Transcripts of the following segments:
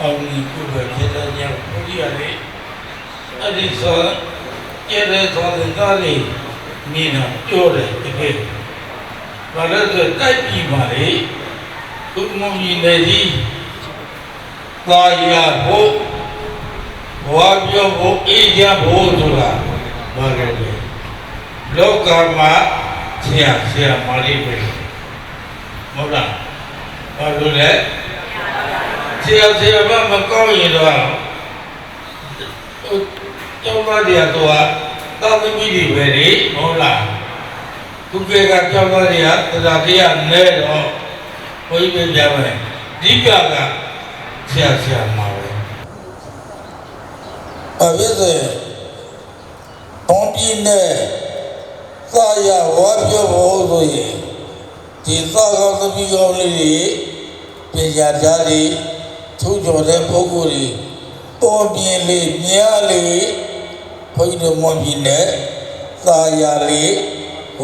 အောင်ဒီကုပဲဖြစ်တဲ့ညဘုရားလေအဲ့ဒီဆိုကျတဲ့သောတဲ့သားလေးမြင်တော့ပြောတယ်တကယ်ဘာလို့ဆိုတိုက်ပြီးပါလေဘုမုံကြီးနေကြီးသာရဖို့ဘဝပြောဖို့အေးချဖို့ဆိုတာဘာလဲလဲလောကမှာဆရာဆရာမလေးပဲမဟုတ်လားဘာလို့လဲဆ ရာဆရာမမကောင်းရင်တော့ဟိုကျောင်းသားတွေကတော့တာသမီတွေပဲလေမဟုတ်လားသူကကကျောင်းသားတွေကတရားတရားနဲတော့ဘုန်းကြီးပြပြမယ်အဓိကကဆရာဆရာမပဲအဝိဇ္ဇေဘုံပြင်းနဲ့သာရဝါပြောဖို့ဆိုရင်ဒီသာကောင်းသမီးကောင်းလေးတွေပညာကြားတွေ ထူးကျော်တဲ့ပုဂ္ဂိုလ်တွေပေါ်ပြင်းလေးမြားလေးဘုန်းကြီးတို့မွန်ပြင်းနဲ့သာရလေး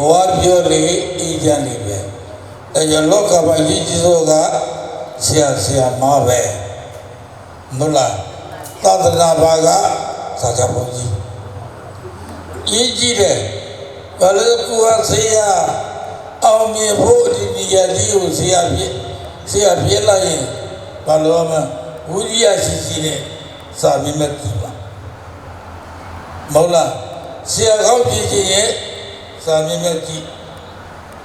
ဝါပြောလေးအေးချမ်းလေးပဲအဲကြောင့်လောကပိုင်းကြီးကြီးစိုးကဆရာဆရာမပဲမဟုတ်လားသာသနာဘာကသာကြဘုန်းကြီးကြီးကြီးတယ်ဘာလို့ကိုယ်ဆရာအောင်မြင်ဖို့ဒီနေရာကြီးကိုဆရာပြဆရာပြလိုက်ရင် ဘာလို့မှဝိရိယရှိရှိနဲ့စာမြင်မဲ့ကြည့်ပါမဟုတ်လားဆရာကောင်းဖြစ်ခြင်းရဲ့စာမြင်မဲ့ကြည့်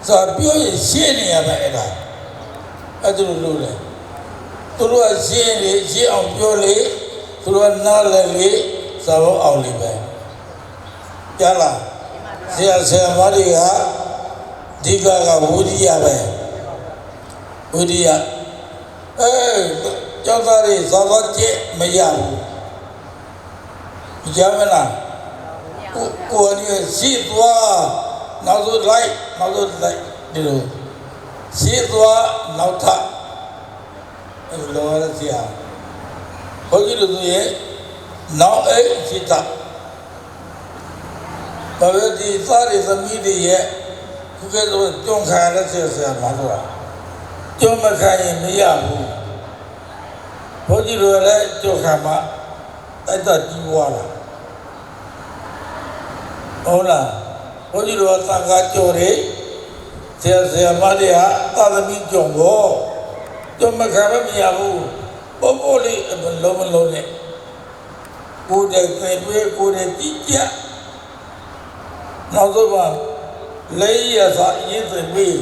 စာပြောရင်ရှင်းနေရမယ်အဲ့ဒါအဲ့ဒါလို့လို့လေသူတို့ကရှင်းလေရှင်းအောင်ပြောလေသူတို့ကနားလည်လေစာဘောအောင်လေပဲကြားလားဆရာဆရာမတွေကဒီကကဝိရိယပဲဝိရိယ အဲကျောင်းသားတွေသာသာကျက်မရဘူးကြားမလားကိုကိုယ်ကြီးရှိသွားနောက်ဆုံးလိုက်နောက်ဆုံးလိုက်ဒီလိုရှိသွားနောက်ထပ်အဲလိုရစီဟာဘုန်းကြီးတို့ရဲ့နောက်အိရှိတာဘာပဲဒီသားတွေသမီးတွေရဲ့ခုကဲတော့ကြုံခံရတဲ့ဆရာမဆိုတာ ကြုံမခံရင်မရဘူးဘုန်းကြီးတို့လည်းကြုံခံမှတိုက်တော့ကြီးွားလာဟုတ်လားဘုန်းကြီးတို့သံဃာကြော်တယ်ဆရာဆရာမတွေဟာသာသမီကြုံကိုကြုံမခံမရဘူးပို့ပို့လေးမလုံးမလုံးနဲ့ကိုယ်တည်းသိတွေးကိုယ်တည်းကြည့်ကြနောက်ဆုံးပါလေးရစာအရင်သိပြီး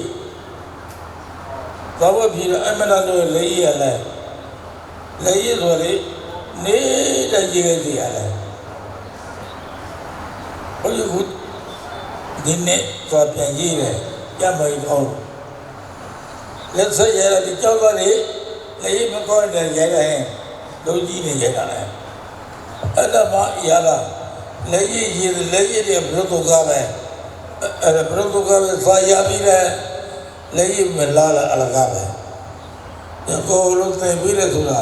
သဘောဖြစ်အမနာတို့လေးရလဲလေးရဆိုလေနေတဲ့ကြည့်ရစီရလဲဘုရားကဒီနေ့သွားပြန်ကြည့်တယ်ကြမ်းမကြီးအောင်လက်ဆက်ရတဲ့ကြောက်သားတွေလေးမကောင်းတဲ့ရဲရဲလူကြီးနေရတာလေအဲ့ဒါမှရတာလက်ရည်ရည်လက်ရည်တွေဘုရုကပဲအဲ့ဒါဘုရုကပဲဖာရပြီးတဲ့ လက်ရည်မလာလာအလကားပဲဒီကိုလုံးသိပြီးတဲ့ဆိုတာ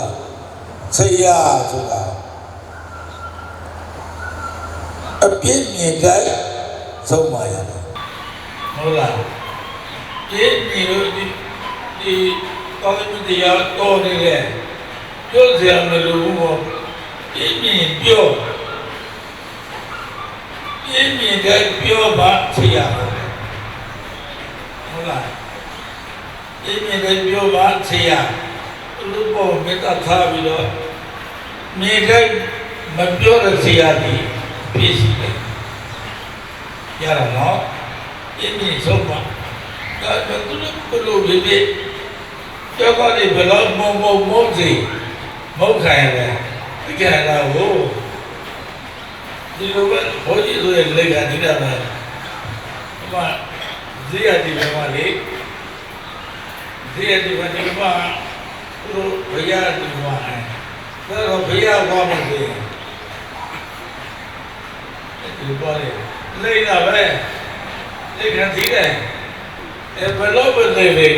ဆရာဆိုတာအပြည့်မြင်တိုင်းဆုံးပါရတယ်ဟုတ်လားပြည့်မြင်လို့ဒီဒီတော်တဲ့တရားတော်နေလေပြောစရာမလိုဘူးပေါ့ပြည့်မြင်ပြောပြည့်မြင်တဲ့ပြောပါဆရာဟုတ်လား ပြည့်မြင်တဲ့ပြောပါဆရာလူပေါ်မေတ္တာထားပြီးတော့မြေတိုင်းမပြောတဲ့ဆရာကြီးပြည့်စုံတယ်ရတာနော်ပြည့်မြင်ဆုံးပါဒါကသူတို့ဘလို့ပြည့်ကျောက်ကလေးဘလောက်မုံမုံမုံစီမုတ်ခံရတယ်ဒီကရတာကိုဒီလိုပဲဘုန်းကြီးဆိုရဲ့လက်ကဒီတာပဲအမဇေယတိဘမလေးဇေယတိဘဒီမှာသူတို့ဘုရားဒီမှာအဲ ဒါတော့ဘုရားဘာမှမသိဒီပေါ်လေလိမ့်တာပဲလိမ့်ခံသေးတယ်အဲဘယ်လိုပဲလေလေ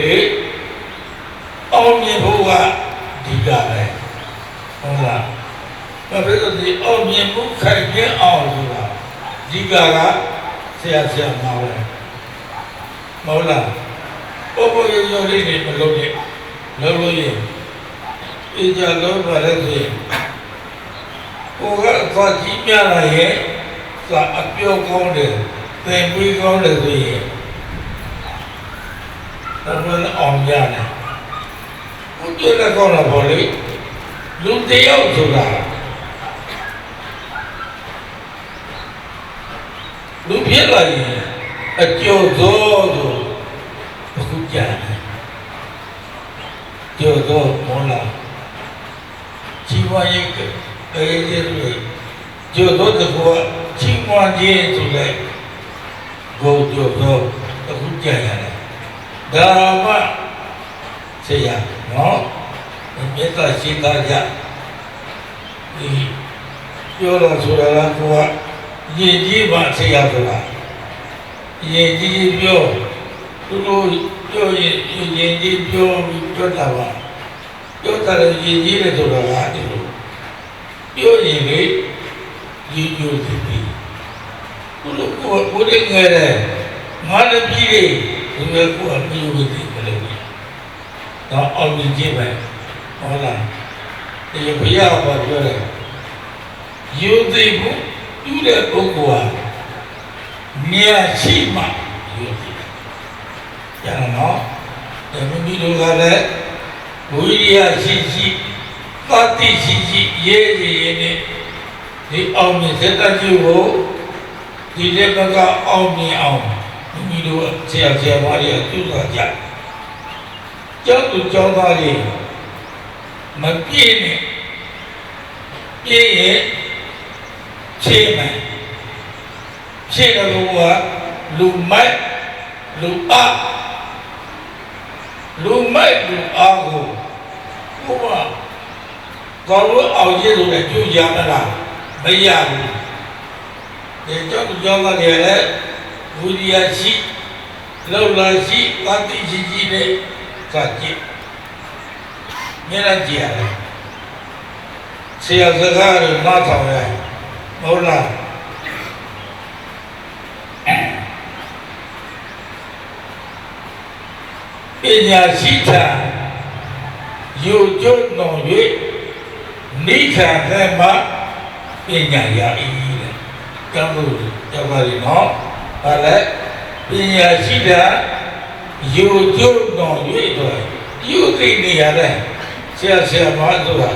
အောင်မြင်ဖို့ကဒီကပဲဟုတ်လားဘာဖြစ်လို့ဒီအောင်မြင်မှုခိုင်ကျင်းအောင်ဆိုတာဒီကကဆရာဆရာမဟုတ်လားမဟုတ်လား ပုပ္ပယယောလေးတွေမလုပ်နဲ့လုပ်လို့ရင်ပြေကြလို့ပါလေဆိုရင်ကိုကသွားကြည့်ပြလာရဲ့သာအပြောကောင်းတယ်သင်ပြီးကောင်းတယ်ဆိုရင်တော့အောင်ရတယ်ဘုရားလည်းကောင်းတာပေါ့လေလူတယောက်ဆိုတာလူဖြစ်လာရင်အကျော်သောဆိုအခုကြားတယ် ကျော်သောမောလာជីវရေးကအဲရည်ရည်ကျော်သောတကောကြီးမွားခြင်းဆိုလဲကိုကျော်သောအခုကြားရတယ်ဒါမှဆေးရနော်မေတ္တာရှိတာကြဒီပြောလို့ဆိုတာကကိုကယဉ်ကျေးမှဆေးရဆိုတာယဉ်ကျေးပြောသူတို့ ပြောရင်ယဉ်ကျေးပြောပြီးပြောတာပါပြောတာလည်းယဉ်ကျေးတယ်ဆိုတာကဒီလိုပြောရင်လေယဉ်ကျေးတယ်ပြီဘုလို့ကိုဘုရင်ငယ်တယ်ငါလည်းပြည်တယ်ဒီလိုကိုအမြင်ဝိသိမလို့တော့အောင်မြင်ခြင်းပဲဟုတ်လားဒီဘုရားဘာပြောလဲယူသိမှုပြုတဲ့ပုဂ္ဂိုလ်ဟာမြတ်ရှိမှယူသိ ရနော်ဒီမိမိတို့ကလည်းဝိရိယရှိရှိသတိရှိရှိရေးရည်ရည်နဲ့ဒီအောင်မြင်စေတတ်ခြင်းကိုဒီလက်ဘကအောင်မြင်အောင်မိမိတို့ဆရာဆရာမတွေအကျိုးစားကြကျောင်းသူကျောင်းသားတွေမပြည့်နဲ့ပြည့်ရဲ့ဖြည့်မယ်ဖြည့်တယ်လို့ကလူမိုက်လူအ လူမိုက်လူအားကိုဘုရားကောင်းလို့အောင်ရည်လို့လည်းကြိုးကြမလားမရဘူးဒီကျောင်းသူကျောင်းသားတွေလည်းဝိရိယရှိလောက်လာရှိသတိရှိရှိနဲ့စကြည့်မျက်နှာကြည့်ရတယ်ဆရာစကားကိုနားထောင်ရမဟုတ်လား ပညာရှိတာယူကျွတ်တော်၍နိခံတဲ့မှာပညာရ၏တဲ့ကံလို့ရောက်ပါလိမ့်နော်ဟာလေပညာရှိတာယူကျွတ်တော်၍တော့ယူသိနေရတဲ့ဆရာဆရာမဆိုတာ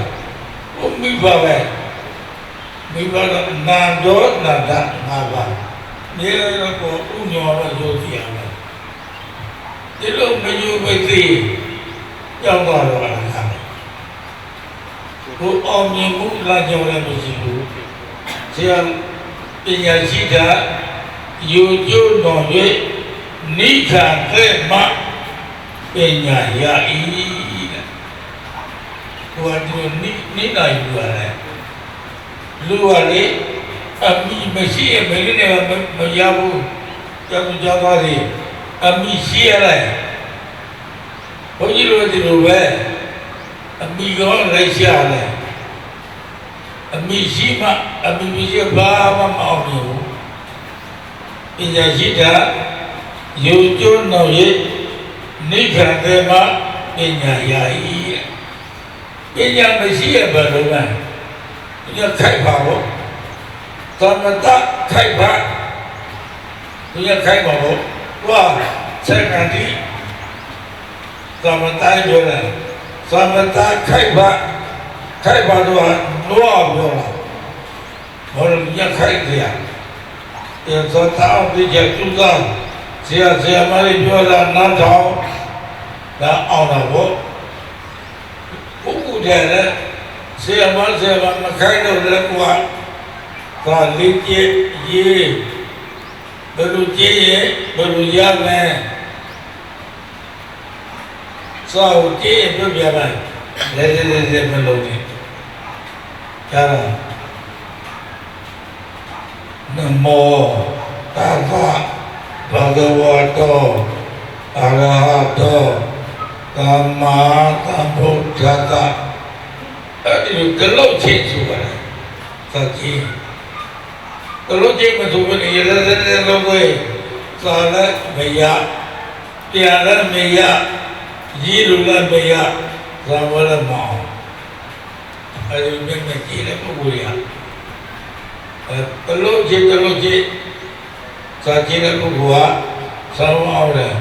ဘုမိဘပဲမိဘကနာတော့နာတာငါပါနေရတော့ဥညောတော့ယူသိရမယ် ဒီလိုမယူမသိကြောက်တော့တော့အားဘုအောင်မြင်မှုလာကြောင်းလည်းမရှိဘူးဆရာပညာရှိတာယူကျိုးတော်၍နိခံတဲ့မှပညာရ၏တဲ့ဟိုကဒီနိနိနာယူရတယ်လူကလေအမိမရှိရင်မင်းနဲ့မရဘူးကြောက်ကြောက်သွားတယ် အမိရှိရတယ်ဘုန်းကြီးတို့ဒီလိုပဲအမိကောလိုက်ရှာတယ်အမိရှိမှအမိမရှိဘာမှမအောင်ဘူးပညာရှိတာယူကျွန်းတော်ရဲ့နိဗ္ဗာန်ထဲမှာပညာရ၏ပညာမရှိရဘယ်လိုလဲပညာခိုက်ပါဘောသမတခိုက်ပါပညာခိုက်ပါဘော ဝါစက္ကန့်ဒီသမတိုင်းပြောတယ်သမတခိုက်ပါခိုက်ပါတော့လောပြောလာဘောရညခိုက်ကြရအဲသောတာပိကျသူသာဆ ရာဆရာမလေးပြောတာနားထောင်ဒါအောင်တာဘောဘုကူတယ်လေဆရာမဆရာမမခိုက်တော့လည်းကွာသာလေးကျရေးဘယ်လိုကြည့်ရဲ့ဘယ်လိုရမယ်စောင့်ကြည့်ပြပြပါလဲလဲလဲလဲမလုပ်နဲ့ကျာနမောသာသဘဂဝတောအရဟတောသမ္မာသမ္ဗုဒ္ဓတ္တအဲ့ဒီကလောက်ချင်းဆိုပါတယ် သတိကလို့ချင်းမဆိုဘဲရရရလုံးဝဲသာလည်းမရပြန်လည်းမရရည်လူလည်းမရသာဝလည်းမအောင်အဲဒီမြင်မြင်ကြည့်တဲ့ပုဂ္ဂိုလ်ရအဲတလို့ချင်းတလို့ချင်းစာကြည့်တဲ့ပုဂ္ဂိုလ်ကဆောင်းအောင်တယ်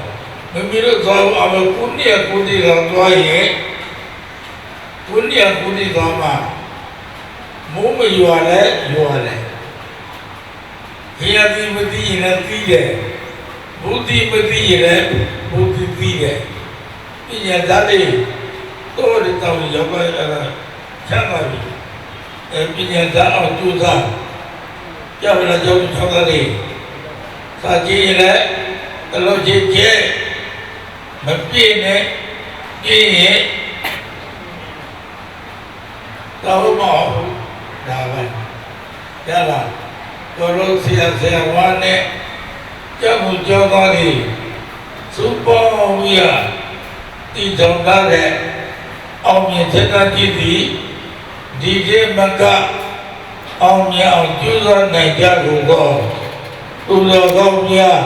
မမီတို့ဆောင်းအောင်ကုဏိယကုဏိကသွားရင်ကုဏိယကုဏိကမှာမိုးမရွာလဲရွာလဲခ ရတိမတိရင်လည်းပြီးတယ်ဘုဒ္ဓမတိရင်လည်းဘုဒ္ဓပြီးတယ်ပညာသားတွေတော့တဲ့တောင်းရောက်လာအဲ့ဒါချမ်းသာပြီအဲပညာသားအောင်ကြိုးစားကြောက်လာကြောက်ထောက်တာလေးစာကြည့်ရင်လည်းတလို့ချင်းကျဲမပြည့်နဲ့ပြည့်ရင်တော့မဟုတ်ဘူးဒါပဲရလား တော်လို့ဆရာဆရာဝါနဲ့ကြောက်မှုကြောက်သားတွေစူပေါင်းရတည်တော်လာတဲ့အောင်မြင်တဲ့တကြီးသည်ဒီကျေမကအောင်မြင်အောင်ကြိုးစားနိုင်ကြကုန်သောသူတော်ကောင်းများ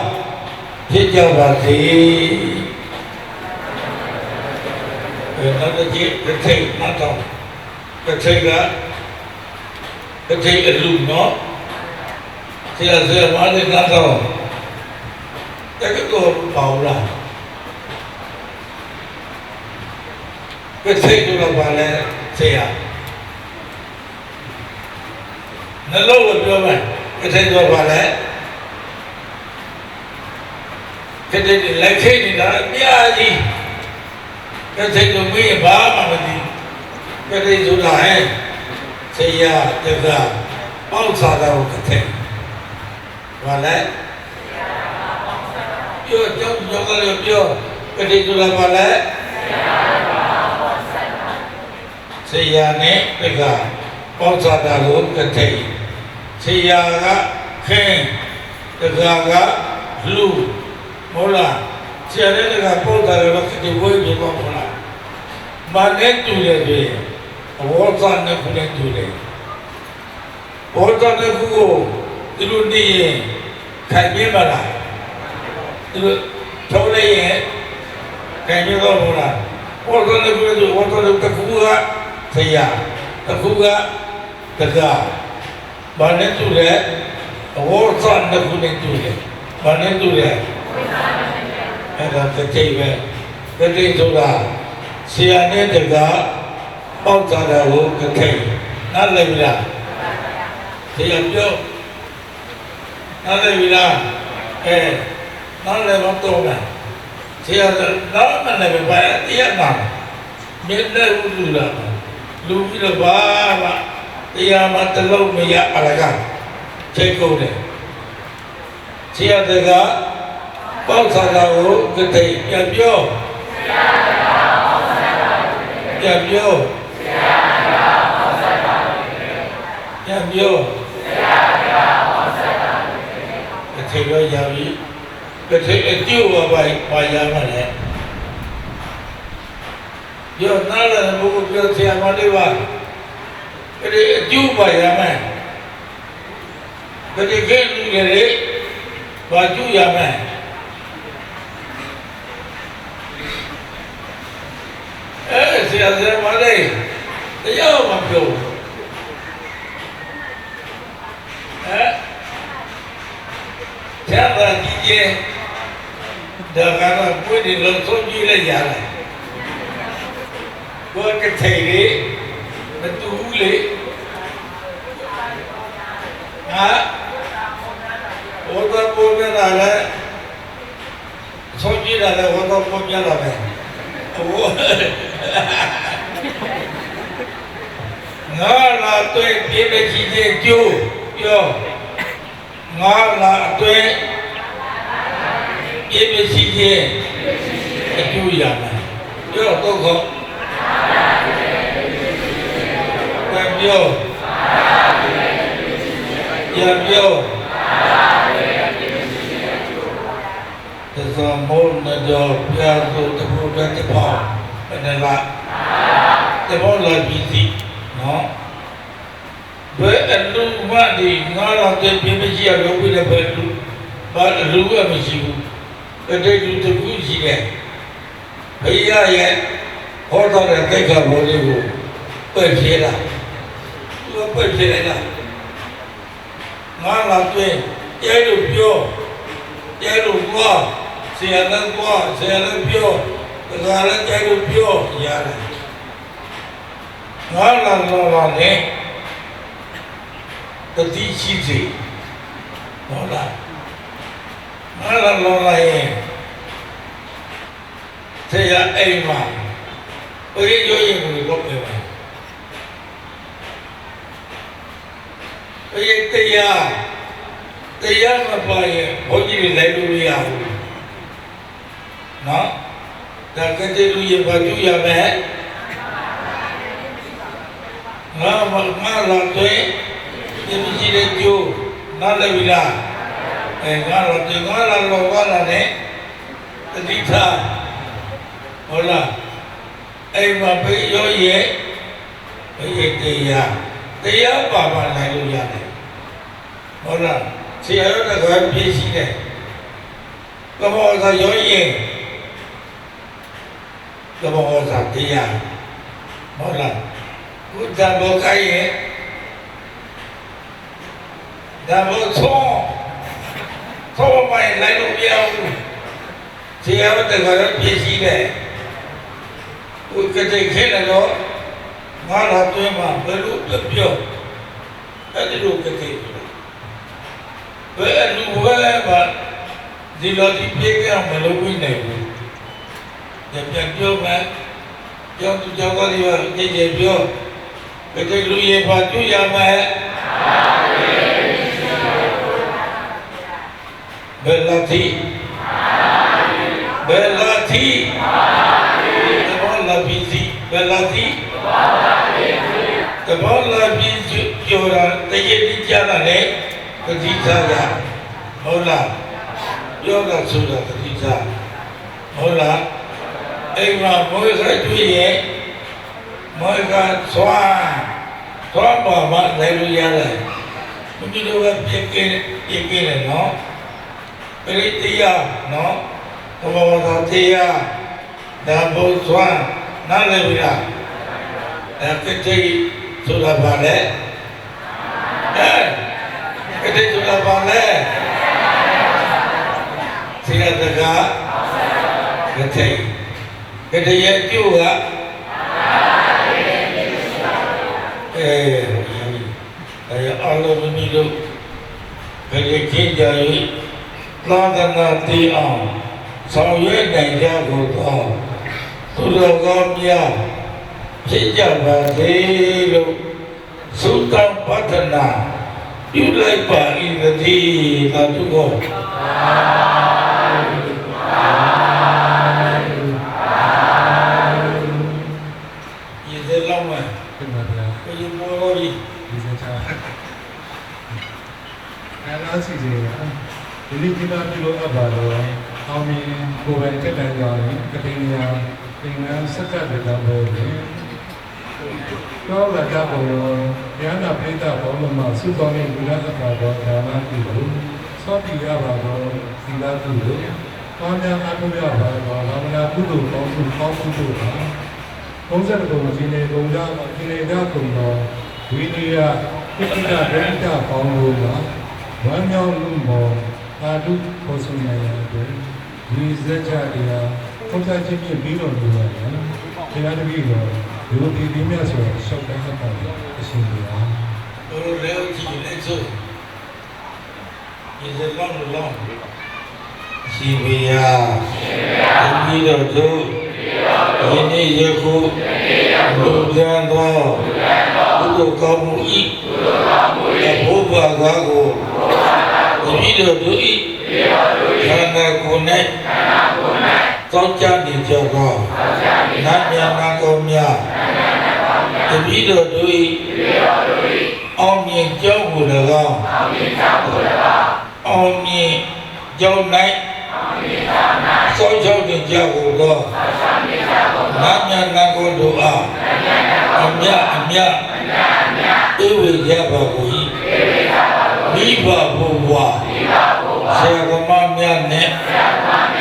ဖြစ်ကြပါစေ။အဲနောက်တစ်ချက်တစ်ထိတ်မှတ်တော့တစ်ထိတ်ကတစ်ထိတ်အလူနော်ဆရာဆရာမလေးကတော့တကယ်တော့ပေါ့လားတစ်ထိတ်တော့ပါလဲဆရာနှလုံးကိုပြောမယ်တစ်ထိတ်တော့ပါလဲတစ်ထိတ်လက်ခိတ်နေ တာအများကြီးတစ်ထိတ်တော့မင်းဘာမှမသိတစ်ထိတ်ဆိုတာဟဲ့ဆရာတကပေါက်စားတော့တစ်ထိတ် ဘာလဲပြောကြောက်ကြောက်လည်းပြောတစ်ထိတ်ဆိုတာဘာလဲဆရာနဲ့တကပေါက်စားတာကိုတစ်ထိတ်ဆရာကခင်းတကကလူဟုတ်လားဆရာနဲ့တကပေါက်စားတယ်လို့ဒီဝိုင်းပြေပေါ့ဟုတ်လားမနဲ့တူတယ်ပြေအဝေါ်စားနဲ့ခုနဲ့တူတယ်ဘောဇာနဲ့ခုကိုဒီလိုနေရင် ခိုင်ပြပါလားဒီလိုထုံးလိုက်ရင်ခိုင်ပြတော့မလားဘောဇာနဲ့ခုနဲ့ဘောဇာနဲ့တခုကဆရာတခုကတကဘာနဲ့တူတယ်အဝေါ်စားနဲ့ခုနဲ့တူတယ်ဘာနဲ့တူတယ်အဲ့ဒါတစ်ချိန်ပဲတစ်ချိန်ဆိုတာဆရာနဲ့တကပေါက်ကြတာကိုတစ်ချိန်နားလည်ပြီလားဆရာပြော နားလည်ပြီလားအဲနားလည်တော့မယ်ဆရာကနားမလည်ပဲတရားနာမြတ်တဲ့ဥလူလားလူပြီးတော့ဘာမှတရားမှတလုံးမရအလကားချိန်ကုန်တယ်ဆရာတကပေါက်စားတာကိုကတိပြန်ပြောပြန်ပြောပြန်ပြောကတိရော ရပြီကတိအကျိုးဘာပါပါရမှာလဲပြောနားလည်းဘုရားပြောဆရာမလေးပါကတိအကျိုးပါရမယ်ကတိကဲလူတွေဘာကျူရမယ်အဲဆရာဆရာမလေးတရားမပြောဟဲ့ ကျန်တာကြီးကြီးဒါကတော့ပွင့်တယ်လို့ဆုံးကြည့်လိုက်ရတယ်ကိုယ်ကထိတ်လေမတူဘူးလေဟာဝတ်တော်ပေါ်ပြတာလေဆုံးကြည့်တာလေဝတ်တော်ပေါ်ပြတာပဲဟိုငါလာတွေ့ပြည့်တဲ့ကြီးကြီးကျိုးပြော ငါလာတွေ့ပြည့်ပြည့်ကြီးကြီးအကျိုးရမယ်ပြောတော့ကောပြန်ပြောပြန်ပြောသဇမောနကြောပြာစုတဘုဒ္ဓတပောဘယ်နဲ့လားတဘောလာပြီးစီနော် ဘယ်အလူမဒီငါတော့တဲ့ပြင်းမရှိရလို့ပြတဲ့ဘယ်လူဘာအလူကမရှိဘူးတတိလူတခုရှိတယ်ဘုရားရဲ့ဟောတော်တဲ့ကိစ္စဘောလေးကိုပယ်ဖြေတာသူကပြည့်ဖြစ်လိုက်တာငါလာတွင်ကျဲလို့ပြောကျဲလို့သွားဆရာလည်းသွားဆရာလည်းပြောတခါလည်းကျဲလို့ပြောရတယ်ငါလာတော့လာနေ တတိရှိစီဟုတ်လားငါလာတော့လာရင်ဆရာအိမ်မှာဘယ်လိုရင်ကိုတော့ပြောပါဘယ်တရားတရားမပါရင်ဘုန်းကြီးတွေလိုက်လို့မရဘူးနော်ဒါကတည်းကရပါပြုရမယ်ငါမငါလာ တဲ့ဒီမရှိတဲ့ကျိုးနားလည်ပြီလားအဲငါလာတဲ့ငါလာလောကလာနဲ့တတိထားဟုတ်လားအိမ်မှာဘေးရောရဲ့ဘေးတရားတရားပါပါနိုင်လို့ရတယ်ဟုတ်လားဆရာတော်ကပြည့်ရှိတယ်ကမောသာရောရင်ကမောသာတရားဟုတ်လားဘုရားဘောကိုင်းရဲ့ ဒါဘောသုံးသုံးမိုင်လိုက်လို့မရဘူးဆရာတော်ကပြည့်ရှိတယ်ဘုကတိခဲတော့ငါလာတွဲမှာဘယ်လိုပြောပြောအဲ့ဒီလိုကတိဘယ်အလူဘယ်ပါဒီလိုဒီပြေကမလုပ်ဘူးနိုင်ဘူးညပြန်ပြောမယ်ကြောက်သူကြောက်ပါလိမ့်မယ်ကြည်ကြည်ပြောကတိလူရဲ့ဘာတွေ့ရမယ် ဘယ်လာတိဘယ်လာတိဘောလာပီစီဘယ်လာတိဘောလာပီစီပြောတာတကယ်ကြီးကြားတာလေပတိသာရဟုတ်လားပြောတာဆိုတာပတိသာဟုတ်လားအိမ်မှာဘိုးခိုက်တွေ့ရဲ့မောကသွာသွားပါမလည်းလို့ရတယ်ဘုရားတို့ကပြည့်ကင်းပြည့်ကင်းတယ်နော် ပရိတရားနော်ဘဝဝသာတရားဒါဘုသွားနားလည်ပြီလားအဲကတိဆိုတာပါလေအဲကတိဆိုတာပါလေဆရာတကားကတိကတိရဲ့ကျိုးကအဲအဲအလုံးမီလို့ဘယ်လိုကျင့်ကြ၍ သာသနာတည်အောင်ဆောင်ရွက်နိုင်ကြကုန်သောသူတော်ကောင်းများဖြစ်ကြပါစေလို့သုတ္တပတ္ထနာပြုလိုက်ပါ၏တည်းသာဓုကော ဒီနေ့ဒီမှာပြုလို့အပ်ပါတော့အောင်မြင်ကိုယ်ပဲတက်တန်းကြောင်းကတိညာသင်္ကန်းစက္ကပ်တဲ့တော်ဘောလေတော့လာကြပေါ်ရောဉာဏပိဋကဘောလမှာသုတော်နဲ့ဘုရားသက္ကာတော်ဒါနပြုလို့သောတိရပါတော့သီလပြုလို့ကောင်းများအထုရပါတော့ဘာဝနာကုသိုလ်ကောင်းမှုကောင်းမှုတို့ပါ30ကုံဒီနေကုံကြဒီနေကြကုံတော်ဝိနည်းယပိဋကဒိဋ္ဌပေါင်းလို့ပါဝမ်းမြောက်မှုမော အာတုပေါ်ဆုံးနိုင်တဲ့ဒီစကြတရားဘုရားချင်းပြပြီးတော်မူပါတယ်ဒီလားတပည့်တော်ဒီလိုဒီဒီမြတ်ဆိုရှောက်တဲ့အခါအရှင်ဘုရားတို့လည်းကြည့်လိုက်စို့ယေဇလောင်းလောင်းရှိပါရရှိပါရဒီတော့တို့ဒီနေ့ယခုလူဒန်းသောလူကောင်းမှုဤဘုရားကားကို ဒီတော့တို့ဤခန္ဓာကိုယ်နဲ့သောကြနေကြသောနတ်မြတ်နာကောင်းများဒီတော့တို့ဤအောင်မြင်ကြောင်းကို၎င်းအောင်မြင်ကြောင်း၌သောကြောင့်တင်ကြကိုသောနတ်မြတ်နာကောင်းတို့အားအမြတ်အမြတ်ဧဝေရပါကိုဤ မိဘဘုရားဆရာကမများနဲ့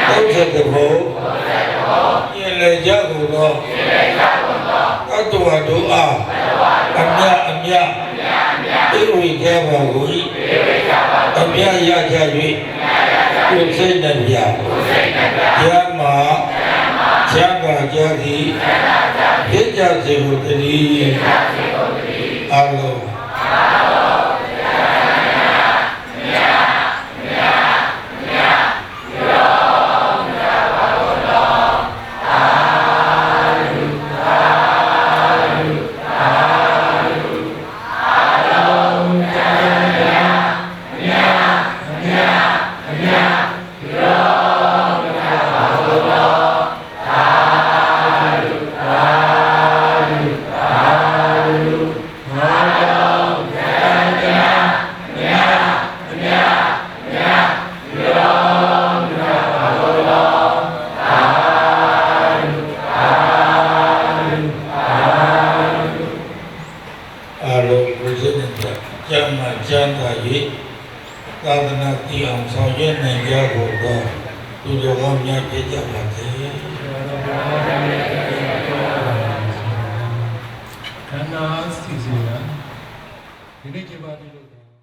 သုတ်တဲ့ဘုရင်လေကြကိုသောအတ္တဝါတို့အားအမြတ်အမြတ်ဝိကြပါကိုဤအမြတ်ရကြ၍ကိုယ်စိတ်နှပြရမှာချမ်းသာကြသည်ဖြစ်ကြစေကိုတည်းအလုံးအ